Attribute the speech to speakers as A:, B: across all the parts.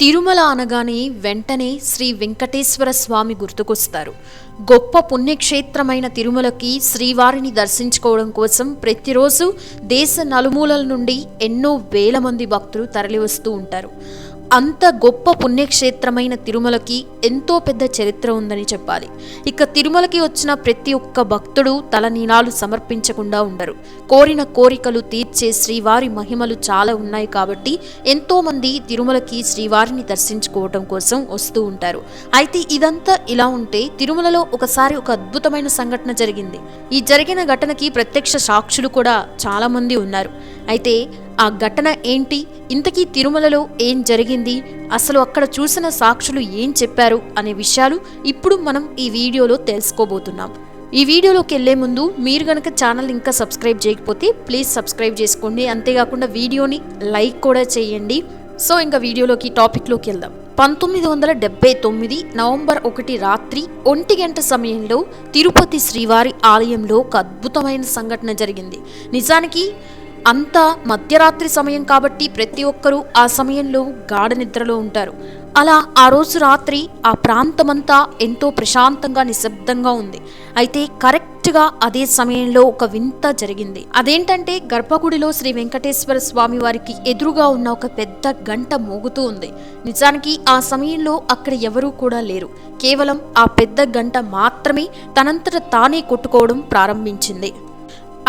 A: తిరుమల అనగానే వెంటనే శ్రీ వెంకటేశ్వర స్వామి గుర్తుకొస్తారు. గొప్ప పుణ్యక్షేత్రమైన తిరుమలకి శ్రీవారిని దర్శించుకోవడం కోసం ప్రతిరోజు దేశ నలుమూలల నుండి ఎన్నో వేల మంది భక్తులు తరలివస్తూ ఉంటారు. అంత గొప్ప పుణ్యక్షేత్రమైన తిరుమలకి ఎంతో పెద్ద చరిత్ర ఉందని చెప్పాలి. ఇక తిరుమలకి వచ్చిన ప్రతి ఒక్క భక్తుడు తలనీలాలు సమర్పించకుండా ఉండరు. కోరిన కోరికలు తీర్చే శ్రీవారి మహిమలు చాలా ఉన్నాయి కాబట్టి ఎంతో మంది తిరుమలకి శ్రీవారిని దర్శించుకోవటం కోసం వస్తూ ఉంటారు. అయితే ఇదంతా ఇలా ఉంటే తిరుమలలో ఒకసారి ఒక అద్భుతమైన సంఘటన జరిగింది. ఈ జరిగిన ఘటనకి ప్రత్యక్ష సాక్షులు కూడా చాలా మంది ఉన్నారు. అయితే ఆ ఘటన ఏంటి? ఇంతకీ తిరుమలలో ఏం జరిగింది? అసలు అక్కడ చూసిన సాక్షులు ఏం చెప్పారు? అనే విషయాలు ఇప్పుడు మనం ఈ వీడియోలో తెలుసుకోబోతున్నాం. ఈ వీడియోలోకి వెళ్ళే ముందు మీరు గనక ఛానల్ ఇంకా సబ్స్క్రైబ్ చేయకపోతే ప్లీజ్ సబ్స్క్రైబ్ చేసుకోండి. అంతేకాకుండా వీడియోని లైక్ కూడా చేయండి. సో ఇంకా వీడియోలోకి టాపిక్లోకి వెళ్దాం. పంతొమ్మిది వందల డెబ్బై తొమ్మిది నవంబర్ ఒకటి రాత్రి ఒంటి గంట సమయంలో తిరుపతి శ్రీవారి ఆలయంలో ఒక అద్భుతమైన సంఘటన జరిగింది. నిజానికి అంతా మధ్యరాత్రి సమయం కాబట్టి ప్రతి ఒక్కరూ ఆ సమయంలో గాఢ నిద్రలో ఉంటారు. అలా ఆ రోజు రాత్రి ఆ ప్రాంతమంతా ఎంతో ప్రశాంతంగా నిశ్శబ్దంగా ఉంది. అయితే కరెక్ట్గా అదే సమయంలో ఒక వింత జరిగింది. అదేంటంటే గర్భగుడిలో శ్రీ వెంకటేశ్వర స్వామి వారికి ఎదురుగా ఉన్న ఒక పెద్ద గంట మోగుతూ ఉంది. నిజానికి ఆ సమయంలో అక్కడ ఎవరూ కూడా లేరు. కేవలం ఆ పెద్ద గంట మాత్రమే తనంతట తానే కొట్టుకోవడం ప్రారంభించింది.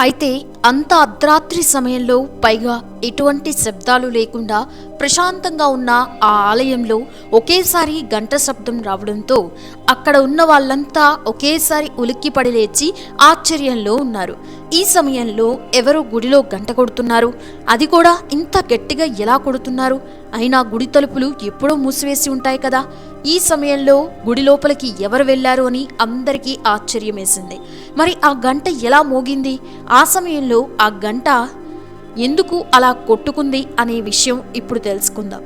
A: అయితే అంత అర్ధరాత్రి సమయంలో పైగా ఎటువంటి శబ్దాలు లేకుండా ప్రశాంతంగా ఉన్న ఆ ఆలయంలో ఒకేసారి గంట శబ్దం రావడంతో అక్కడ ఉన్న వాళ్ళంతా ఒకేసారి ఉలిక్కిపడి లేచి ఆశ్చర్యంలో ఉన్నారు. ఈ సమయంలో ఎవరు గుడిలో గంట కొడుతున్నారు. అది కూడా ఇంత గట్టిగా ఎలా కొడుతున్నారు? అయినా గుడి తలుపులు ఎప్పుడో మూసివేసి ఉంటాయి కదా. ఈ సమయంలో గుడి లోపలికి ఎవరు వెళ్ళారు అని అందరికీ ఆశ్చర్యమేసింది. మరి ఆ గంట ఎలా మోగింది? ఆ సమయంలో ఆ గంట ఎందుకు అలా కొట్టుకుంది అనే విషయం ఇప్పుడు తెలుసుకుందాం.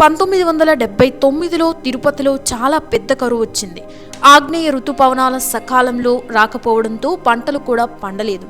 A: పంతొమ్మిది వందల డెబ్బై తొమ్మిదిలో తిరుపతిలో చాలా పెద్ద కరువు వచ్చింది. ఆగ్నేయ ఋతుపవనాల సకాలంలో రాకపోవడంతో పంటలు కూడా పండలేదు.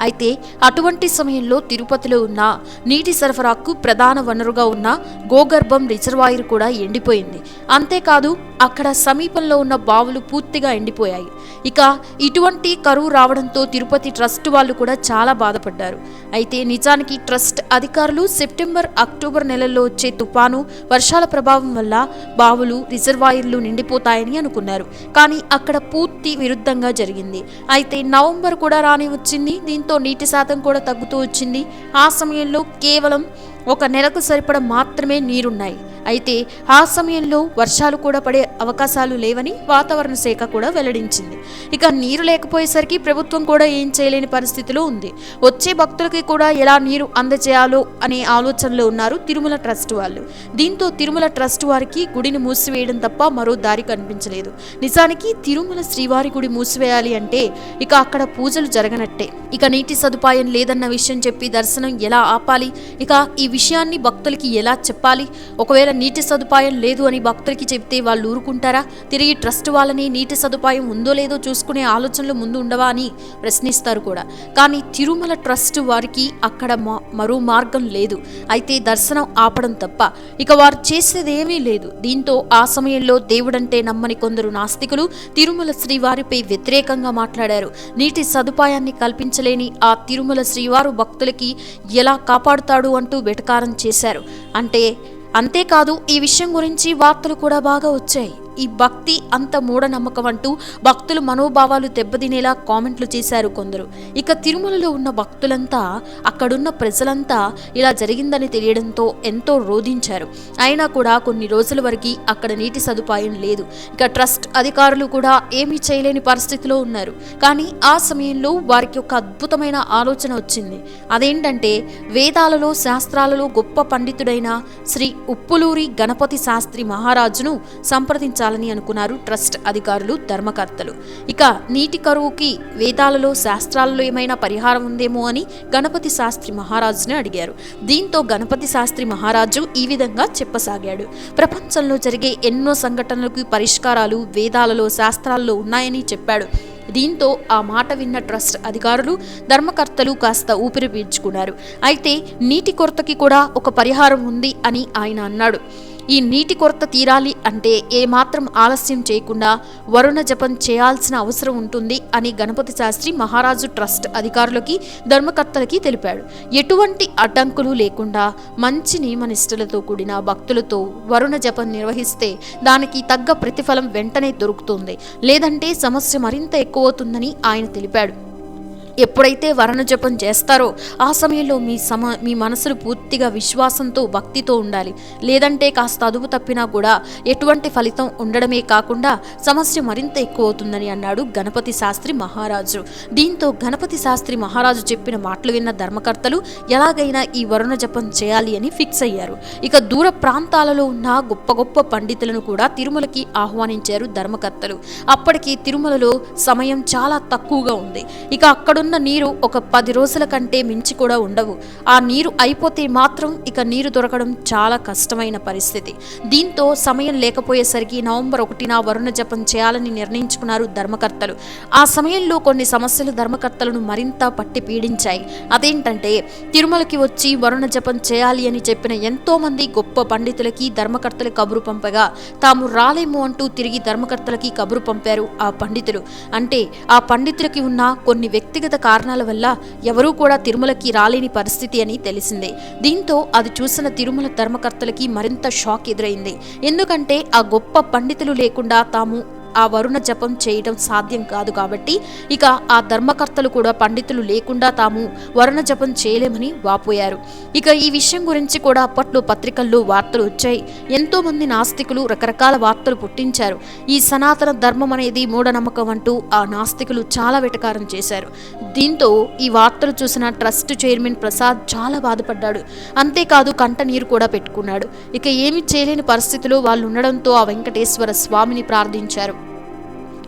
A: అయితే అటువంటి సమయంలో తిరుపతిలో ఉన్న నీటి సరఫరాకు ప్రధాన వనరుగా ఉన్న గోగర్భం రిజర్వాయర్ కూడా ఎండిపోయింది. అంతేకాదు అక్కడ సమీపంలో ఉన్న బావులు పూర్తిగా ఎండిపోయాయి. ఇక ఇటువంటి కరువు రావడంతో తిరుపతి ట్రస్ట్ వాళ్ళు కూడా చాలా బాధపడ్డారు. అయితే నిజానికి ట్రస్ట్ అధికారులు సెప్టెంబర్ అక్టోబర్ నెలల్లో వచ్చే తుపాను వర్షాల ప్రభావం వల్ల బావులు రిజర్వాయర్లు నిండిపోతాయని అనుకున్నారు. కానీ అక్కడ పూర్తి విరుద్ధంగా జరిగింది. అయితే నవంబర్ కూడా రాని వచ్చింది. దీంతో నీటి శాతం కూడా తగ్గుతూ వచ్చింది. ఆ సమయంలో కేవలం ఒక నెలకు సరిపడ మాత్రమే నీరున్నాయి. అయితే ఆ సమయంలో వర్షాలు కూడా పడే అవకాశాలు లేవని వాతావరణ శాఖ కూడా వెల్లడించింది. ఇక నీరు లేకపోయేసరికి ప్రభుత్వం కూడా ఏం చేయలేని పరిస్థితిలో ఉంది. వచ్చే భక్తులకి కూడా ఎలా నీరు అందజేయాలో అనే ఆలోచనలో ఉన్నారు తిరుమల ట్రస్ట్ వాళ్ళు. దీంతో తిరుమల ట్రస్ట్ వారికి గుడిని మూసివేయడం తప్ప మరో దారి కనిపించలేదు. నిజానికి తిరుమల శ్రీవారి గుడి మూసివేయాలి అంటే ఇక అక్కడ పూజలు జరగనట్టే. ఇక నీటి సదుపాయం లేదన్న విషయం చెప్పి దర్శనం ఎలా ఆపాలి? ఇక ఈ విషయాన్ని భక్తులకి ఎలా చెప్పాలి? ఒకవేళ నీటి సదుపాయం లేదు అని భక్తులకి చెప్తే వాళ్ళు ఊరుకుంటారా? తిరిగి ట్రస్ట్ వాళ్ళని నీటి సదుపాయం ఉందో లేదో చూసుకునే ఆలోచనలు ముందు ఉండవా అని ప్రశ్నిస్తారు కూడా. కానీ తిరుమల ట్రస్ట్ వారికి అక్కడ మరో మార్గం లేదు. అయితే దర్శనం ఆపడం తప్ప ఇక వారు చేసేదేమీ లేదు. దీంతో ఆ సమయంలో దేవుడంటే నమ్మని కొందరు నాస్తికులు తిరుమల శ్రీవారిపై వ్యతిరేకంగా మాట్లాడారు. నీటి సదుపాయాన్ని కల్పించలేని ఆ తిరుమల శ్రీవారు భక్తులకి ఎలా కాపాడుతాడు అంటూ వెటకారం చేశారు. అంటే అంతేకాదు ఈ విషయం గురించి వార్తలు కూడా బాగా వచ్చాయి. ఈ భక్తి అంత మూఢనమ్మకం అంటూ భక్తుల మనోభావాలు దెబ్బతినేలా కామెంట్లు చేశారు కొందరు. ఇక తిరుమలలో ఉన్న భక్తులంతా అక్కడున్న ప్రజలంతా ఇలా జరిగిందని తెలియడంతో ఎంతో రోధించారు. అయినా కూడా కొన్ని రోజుల వరకు అక్కడ నీటి సదుపాయం లేదు. ఇక ట్రస్ట్ అధికారులు కూడా ఏమీ చేయలేని పరిస్థితిలో ఉన్నారు. కానీ ఆ సమయంలో వారికి ఒక అద్భుతమైన ఆలోచన వచ్చింది. అదేంటంటే వేదాలలో శాస్త్రాలలో గొప్ప పండితుడైన శ్రీ ఉప్పులూరి గణపతి శాస్త్రి మహారాజును సంప్రదించాలని అనుకున్నారు ట్రస్ట్ అధికారులు ధర్మకర్తలు. ఇక నీటి కరువుకి వేదాలలో శాస్త్రాలలో ఏమైనా పరిహారం ఉందేమో అని గణపతి శాస్త్రి మహారాజుని అడిగారు. దీంతో గణపతి శాస్త్రి మహారాజు ఈ విధంగా చెప్పసాగాడు. ప్రపంచంలో జరిగే ఎన్నో సంఘటనలకు పరిష్కారాలు వేదాలలో శాస్త్రాల్లో ఉన్నాయని చెప్పాడు. దీంతో ఆ మాట విన్న ట్రస్ట్ అధికారులు ధర్మకర్తలు కాస్త ఊపిరి పీల్చుకున్నారు. అయితే నీటి కొరతకి కూడా ఒక పరిహారం ఉంది అని ఆయన అన్నాడు. ఈ నీటి కొరత తీరాలి అంటే ఏమాత్రం ఆలస్యం చేయకుండా వరుణ జపం చేయాల్సిన అవసరం ఉంటుంది అని గణపతి శాస్త్రి మహారాజు ట్రస్ట్ అధికారులకి ధర్మకర్తలకి తెలిపాడు. ఎటువంటి అడ్డంకులు లేకుండా మంచి నియమనిష్టలతో కూడిన భక్తులతో వరుణ జపం నిర్వహిస్తే దానికి తగ్గ ప్రతిఫలం వెంటనే దొరుకుతుంది. లేదంటే సమస్య మరింత ఎక్కువవుతుందని ఆయన తెలిపాడు. ఎప్పుడైతే వరణ జపం చేస్తారో ఆ సమయంలో మీ సమ మీ మనసులు పూర్తిగా విశ్వాసంతో భక్తితో ఉండాలి. లేదంటే కాస్త అదుపు తప్పినా కూడా ఎటువంటి ఫలితం ఉండడమే కాకుండా సమస్య మరింత ఎక్కువ అవుతుందని అన్నాడు గణపతి శాస్త్రి మహారాజు. దీంతో గణపతి శాస్త్రి మహారాజు చెప్పిన మాటలు విన్న ధర్మకర్తలు ఎలాగైనా ఈ వరుణ జపం చేయాలి అని ఫిక్స్ అయ్యారు. ఇక దూర ప్రాంతాలలో ఉన్న గొప్ప గొప్ప పండితులను కూడా తిరుమలకి ఆహ్వానించారు ధర్మకర్తలు. అప్పటికి తిరుమలలో సమయం చాలా తక్కువగా ఉంది. ఇక అక్కడ అక్కడున్న నీరు ఒక పది రోజుల కంటే మించి కూడా ఉండవు. ఆ నీరు అయిపోతే మాత్రం ఇక నీరు దొరకడం చాలా కష్టమైన పరిస్థితి. దీంతో సమయం లేకపోయేసరికి నవంబర్ ఒకటిన వరుణ జపం చేయాలని నిర్ణయించుకున్నారు ధర్మకర్తలు. ఆ సమయంలో కొన్ని సమస్యలు ధర్మకర్తలను మరింత పట్టి పీడించాయి. అదేంటంటే తిరుమలకి వచ్చి వరుణ జపం చేయాలి అని చెప్పిన ఎంతో మంది గొప్ప పండితులకి ధర్మకర్తలు కబురు పంపగా తాము రాలేము అంటూ తిరిగి ధర్మకర్తలకి కబురు పంపారు ఆ పండితులు. అంటే ఆ పండితులకి ఉన్న కొన్ని వ్యక్తిగత కారణాల వల్ల ఎవరూ కూడా తిరుమలకి రాలేని పరిస్థితి అని తెలిసిందే. దీంతో అది చూసిన తిరుమల ధర్మకర్తలకి మరింత షాక్ ఎదురైంది. ఎందుకంటే ఆ గొప్ప పండితులు లేకుండా తాము ఆ వరుణ జపం చేయడం సాధ్యం కాదు కాబట్టి ఇక ఆ ధర్మకర్తలు కూడా పండితులు లేకుండా తాము వరుణ జపం చేయలేమని వాపోయారు. ఇక ఈ విషయం గురించి కూడా అప్పట్లో పత్రికల్లో వార్తలు వచ్చాయి. ఎంతో మంది నాస్తికులు రకరకాల వార్తలు పుట్టించారు. ఈ సనాతన ధర్మం అనేది మూఢనమ్మకం అంటూ ఆ నాస్తికులు చాలా వెటకారం చేశారు. దీంతో ఈ వార్తలు చూసిన ట్రస్ట్ చైర్మన్ ప్రసాద్ చాలా బాధపడ్డాడు. అంతేకాదు కంట నీరు కూడా పెట్టుకున్నాడు. ఇక ఏమి చేయలేని పరిస్థితిలో వాళ్ళు ఉండడంతో ఆ వెంకటేశ్వర స్వామిని ప్రార్థించారు.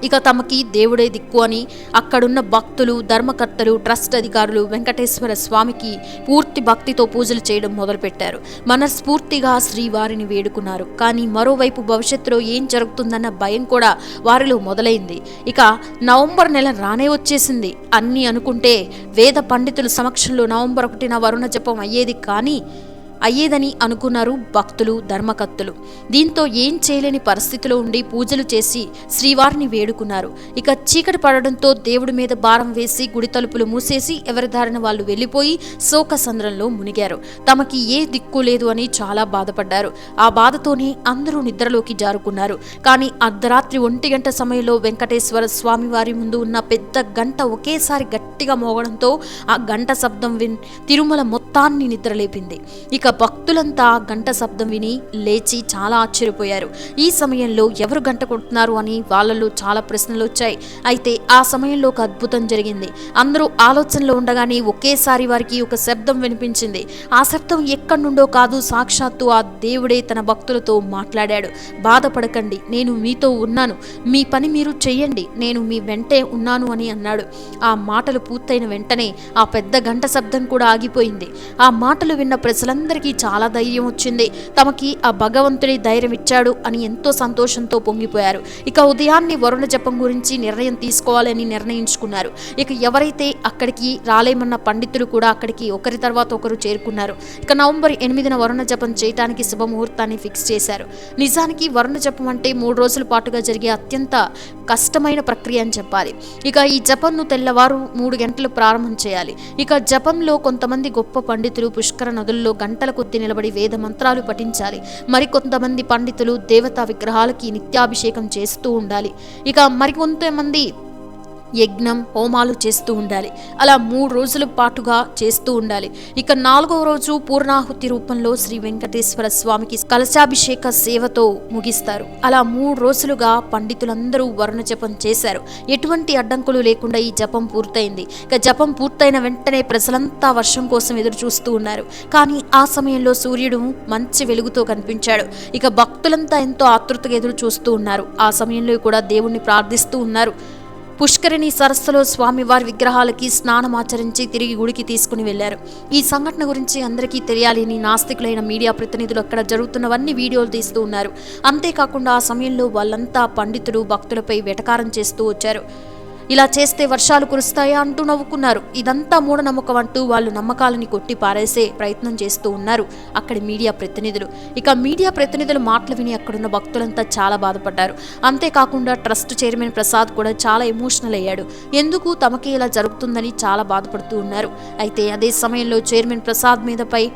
A: ఇక తమకి దేవుడే దిక్కు అని అక్కడున్న భక్తులు ధర్మకర్తలు ట్రస్ట్ అధికారులు వెంకటేశ్వర స్వామికి పూర్తి భక్తితో పూజలు చేయడం మొదలుపెట్టారు. మనస్ఫూర్తిగా శ్రీవారిని వేడుకున్నారు. కానీ మరోవైపు భవిష్యత్తులో ఏం జరుగుతుందన్న భయం కూడా వారిలో మొదలైంది. ఇక నవంబర్ నెల రానే వచ్చేసింది. అన్నీ అనుకుంటే వేద పండితుల సమక్షంలో నవంబర్ ఒకటిన వరుణ జపం అయ్యేది కానీ అయ్యేదని అనుకున్నారు భక్తులు ధర్మకత్తులు దీంతో ఏం చేయలేని పరిస్థితిలో ఉండి పూజలు చేసి శ్రీవారిని వేడుకున్నారు. ఇక చీకటి పడడంతో దేవుడి మీద భారం వేసి గుడి తలుపులు మూసేసి ఎవరి దారిన వాళ్ళు వెళ్ళిపోయి శోక సంద్రంలో మునిగారు. తమకి ఏ దిక్కు లేదు అని చాలా బాధపడ్డారు. ఆ బాధతోనే అందరూ నిద్రలోకి జారుకున్నారు. కానీ అర్ధరాత్రి ఒంటి గంట సమయంలో వెంకటేశ్వర స్వామి వారి ముందు ఉన్న పెద్ద గంట ఒకేసారి గట్టిగా మోగడంతో ఆ గంట శబ్దం విన్ తిరుమల మొత్తాన్ని నిద్రలేపింది. ఇక భక్తులంతా గంట శబ్దం విని లేచి చాలా ఆశ్చర్యపోయారు. ఈ సమయంలో ఎవరు గంట కొడుతున్నారు అని వాళ్ళలో చాలా ప్రశ్నలు వచ్చాయి. అయితే ఆ సమయంలో ఒక అద్భుతం జరిగింది. అందరూ ఆలోచనలో ఉండగానే ఒకేసారి వారికి ఒక శబ్దం వినిపించింది. ఆ శబ్దం ఎక్కడి నుండో కాదు సాక్షాత్తు ఆ దేవుడే తన భక్తులతో మాట్లాడాడు. బాధపడకండి నేను మీతో ఉన్నాను. మీ పని మీరు చెయ్యండి నేను మీ వెంటే ఉన్నాను అని అన్నాడు. ఆ మాటలు పూర్తయిన వెంటనే ఆ పెద్ద గంట శబ్దం కూడా ఆగిపోయింది. ఆ మాటలు విన్న ప్రజలందరికీ చాలా ధైర్యం వచ్చింది. తమకి ఆ భగవంతుడి ధైర్యం ఇచ్చాడు అని ఎంతో సంతోషంతో పొంగిపోయారు. ఇక ఉదయాన్నే వరుణ జపం గురించి నిర్ణయం తీసుకోవాలని నిర్ణయించుకున్నారు. ఇక ఎవరైతే అక్కడికి రాలేమన్న పండితులు కూడా అక్కడికి ఒకరి తర్వాత ఒకరు చేరుకున్నారు. ఇక నవంబర్ ఎనిమిదిన వరుణ జపం చేయడానికి శుభముహూర్తాన్ని ఫిక్స్ చేశారు. నిజానికి వరుణ జపం అంటే మూడు రోజుల పాటుగా జరిగే అత్యంత కష్టమైన ప్రక్రియ అని చెప్పాలి. ఇక ఈ జపంను తెల్లవారు మూడు గంటలు ప్రారంభం చేయాలి. ఇక జపంలో కొంతమంది గొప్ప పండితులు పుష్కర నదుల్లో గంట గంటల కొద్ది నిలబడి వేద మంత్రాలు పఠించాలి. మరికొంతమంది పండితులు దేవతా విగ్రహాలకి నిత్యాభిషేకం చేస్తూ ఉండాలి. ఇక మరికొంతమంది యజ్ఞం హోమాలు చేస్తూ ఉండాలి. అలా మూడు రోజుల పాటుగా చేస్తూ ఉండాలి. ఇక నాలుగవ రోజు పూర్ణాహుతి రూపంలో శ్రీ వెంకటేశ్వర స్వామికి కలశాభిషేక సేవతో ముగిస్తారు. అలా మూడు రోజులుగా పండితులందరూ వరుణ జపం చేశారు. ఎటువంటి అడ్డంకులు లేకుండా ఈ జపం పూర్తయింది. ఇక జపం పూర్తయిన వెంటనే ప్రజలంతా వర్షం కోసం ఎదురు చూస్తూ ఉన్నారు. కానీ ఆ సమయంలో సూర్యుడు మంచి వెలుగుతో కనిపించాడు. ఇక భక్తులంతా ఎంతో ఆతృతగా ఎదురు చూస్తూ ఉన్నారు. ఆ సమయంలో కూడా దేవుణ్ణి ప్రార్థిస్తూ ఉన్నారు. పుష్కరిణి సరస్సులో స్వామివారి విగ్రహాలకి స్నానం ఆచరించి తిరిగి గుడికి తీసుకుని వెళ్ళారు ఈ సంఘటన గురించి అందరికీ తెలియాలని నాస్తికులైన మీడియా ప్రతినిధులు అక్కడ జరుగుతున్నవన్నీ వీడియోలు తీస్తూ ఉన్నారు. అంతేకాకుండా ఆ సమయంలో వాళ్ళంతా పండితులు భక్తులపై వెటకారం చేస్తూ వచ్చారు. ఇలా చేస్తే వర్షాలు కురుస్తాయా అంటూ నవ్వుకున్నారు. ఇదంతా మూఢనమ్మకం అంటూ వాళ్ళు నమ్మకాలని కొట్టి పారేసే ప్రయత్నం చేస్తూ ఉన్నారు అక్కడి మీడియా ప్రతినిధులు. ఇక మీడియా ప్రతినిధులు మాటలు విని అక్కడున్న భక్తులంతా చాలా బాధపడ్డారు. అంతేకాకుండా ట్రస్ట్ చైర్మన్ ప్రసాద్ కూడా చాలా ఎమోషనల్ అయ్యాడు. ఎందుకు? తమకి ఇలా జరుగుతుందని చాలా బాధపడుతూ ఉన్నారు. అయితే అదే సమయంలో చైర్మన్ ప్రసాద్ మీదపై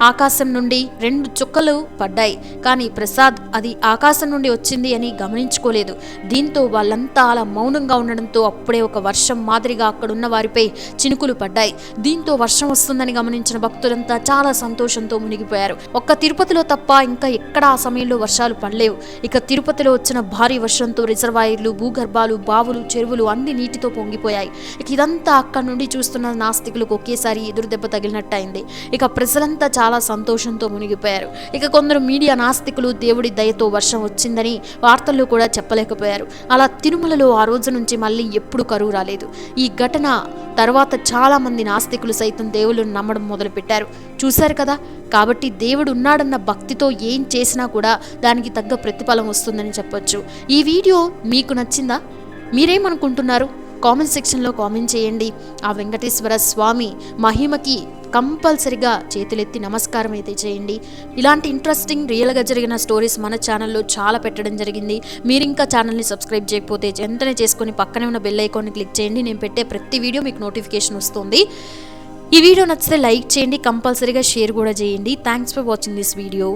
A: ఆకాశం నుండి రెండు చుక్కలు పడ్డాయి. కానీ ప్రసాద్ అది ఆకాశం నుండి వచ్చింది అని గమనించుకోలేదు. దీంతో వాళ్ళంతా అలా మౌనంగా ఉండడంతో అప్పుడే ఒక వర్షం మాదిరిగా అక్కడున్న వారిపై చినుకులు పడ్డాయి. దీంతో వర్షం వస్తుందని గమనించిన భక్తులంతా చాలా సంతోషంతో మునిగిపోయారు. ఒక్క తిరుపతిలో తప్ప ఇంకా ఎక్కడ ఆ సమయంలో వర్షాలు పడలేవు. ఇక తిరుపతిలో వచ్చిన భారీ వర్షంతో రిజర్వాయర్లు భూగర్భాలు బావులు చెరువులు అన్ని నీటితో పొంగిపోయాయి. ఇక ఇదంతా అక్కడి నుండి చూస్తున్న నాస్తికులకు ఒకేసారి ఎదురు దెబ్బ తగిలినట్టయింది. ఇక ప్రజలంతా చాలా సంతోషంతో మునిగిపోయారు. ఇక కొందరు మీడియా నాస్తికులు దేవుడి దయతో వర్షం వచ్చిందని వార్తల్లో కూడా చెప్పలేకపోయారు. అలా తిరుమలలో ఆ రోజు నుంచి మళ్ళీ ఎప్పుడు కరువు రాలేదు. ఈ ఘటన తర్వాత చాలా మంది నాస్తికులు సైతం దేవుళ్ళను నమ్మడం మొదలుపెట్టారు. చూశారు కదా? కాబట్టి దేవుడు ఉన్నాడన్న భక్తితో ఏం చేసినా కూడా దానికి తగ్గ ప్రతిఫలం వస్తుందని చెప్పొచ్చు. ఈ వీడియో మీకు నచ్చిందా? మీరేమనుకుంటున్నారు? కామెంట్ సెక్షన్లో కామెంట్ చేయండి. ఆ వెంకటేశ్వర స్వామి మహిమకి కంపల్సరిగా చేతులెత్తి నమస్కారం అయితే చేయండి. ఇలాంటి ఇంట్రెస్టింగ్ రియల్గా జరిగిన స్టోరీస్ మన ఛానల్లో చాలా పెట్టడం జరిగింది. మీరు ఇంకా ఛానల్ని సబ్స్క్రైబ్ చేయకపోతే వెంటనే చేసుకొని పక్కనే ఉన్న బెల్ ఐకాన్ని క్లిక్ చేయండి. నేను పెట్టే ప్రతి వీడియో మీకు నోటిఫికేషన్ వస్తుంది. ఈ వీడియో నచ్చితే లైక్ చేయండి. కంపల్సరీగా షేర్ కూడా చేయండి. Thanks for watching this video